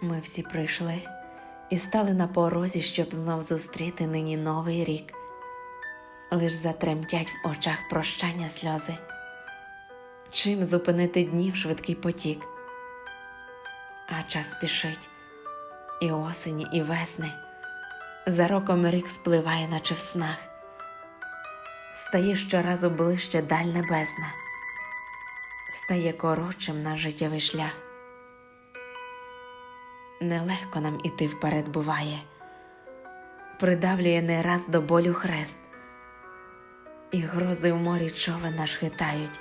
Ми всі прийшли і стали на порозі, щоб знов зустріти нині новий рік. Лиш затремтять в очах прощання сльози. Чим зупинити днів швидкий потік? А час спішить, і осені, і весни. За роком рік спливає, наче в снах. Стає щоразу ближче даль небесна, стає коротшим наш життєвий шлях. Нелегко нам іти вперед буває, придавлює не раз до болю хрест, і грози в морі човен наш хитають.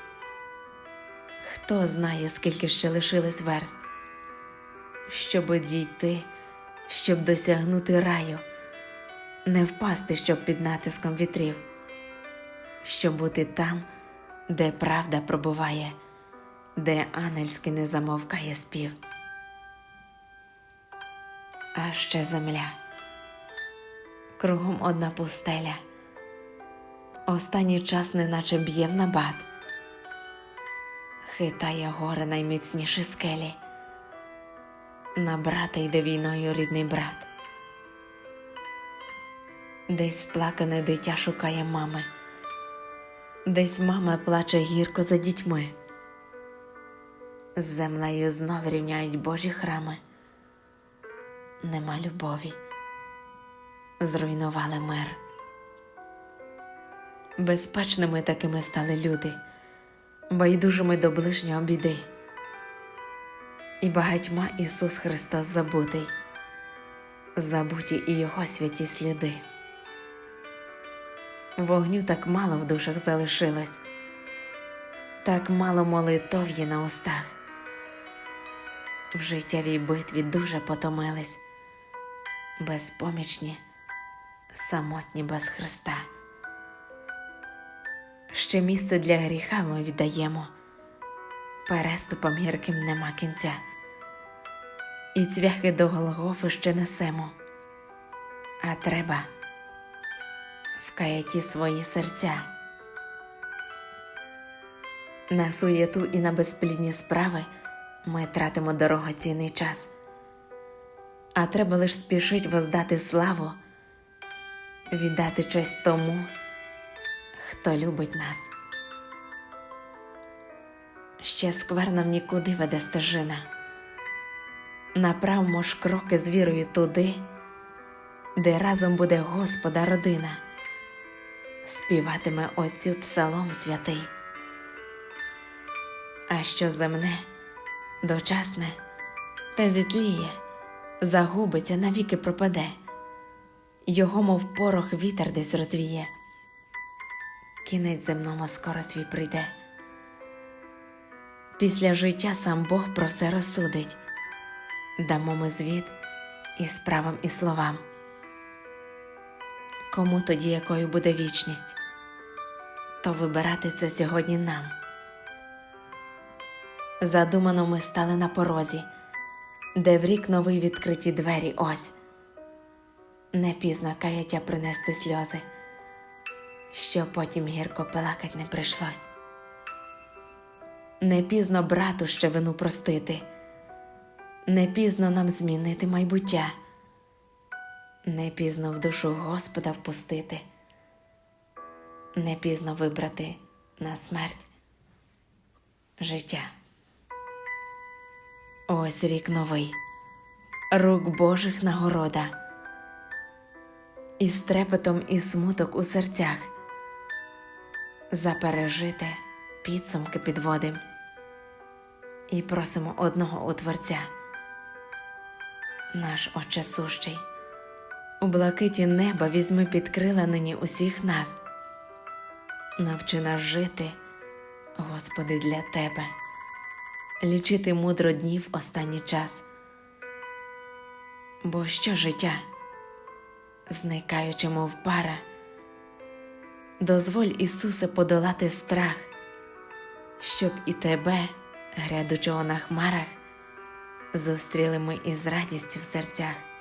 Хто знає, скільки ще лишилось верст, щоби дійти, щоб досягнути раю, не впасти, щоб під натиском вітрів, щоб бути там, де правда пробуває, де ангельський не замовкає спів а ще земля. Кругом одна пустеля. Останній час неначе б'є в набат, хитає гори найміцніші скелі. На брата йде війною рідний брат. Десь сплакане дитя шукає мами, десь мама плаче гірко за дітьми. З землею знов рівняють Божі храми нема любові, зруйнували мир. Безпечними такими стали люди, байдужими до ближнього біди, і багатьма Ісус Христос забутий, забуті і Його святі сліди. Вогню так мало в душах залишилось, так мало молитов є на устах. В життєвій битві дуже потомились безпомічні, самотні без Христа. Ще місце для гріха ми віддаємо, переступом гірким нема кінця, і цвяхи до Голгофи ще несемо, а треба в каяті свої серця. На суєту і на безплідні справи ми тратимо дорогоцінний час а треба лиш спішить воздати славу, віддати честь тому, хто любить нас. Ще скверно в нікуди веде стежина, направмо ж кроки з вірою туди, де разом буде Господа родина, співатиме Отцю псалом святий. А що земне, дочасне, те зітліє загубиться, навіки пропаде, його, мов порох, вітер десь розвіє, кінець земному скоро свій прийде. Після життя сам Бог про все розсудить, дамо ми звіт і справам, і словам. Кому тоді якою буде вічність, то вибирати це сьогодні нам. Задумано ми стали на порозі де в рік новий відкриті двері ось. Не пізно каяття принести сльози, що потім гірко плакать не прийшлось. Не пізно брату ще вину простити, не пізно нам змінити майбуття, не пізно в душу Господа впустити, не пізно вибрати на смерть життя. Ось рік новий, рук Божих нагорода, і з трепетом і смуток у серцях. Запережите підсумки підводим. І просимо одного у Творця, наш Отче сущий, у блакиті неба візьми під крила нині усіх нас, навчи нас жити, Господи, для Тебе лічити мудро днів останній час. Бо що життя, зникаючи, мов пара, дозволь Ісусе подолати страх, щоб і тебе, грядучого на хмарах, зустріли ми із радістю в серцях.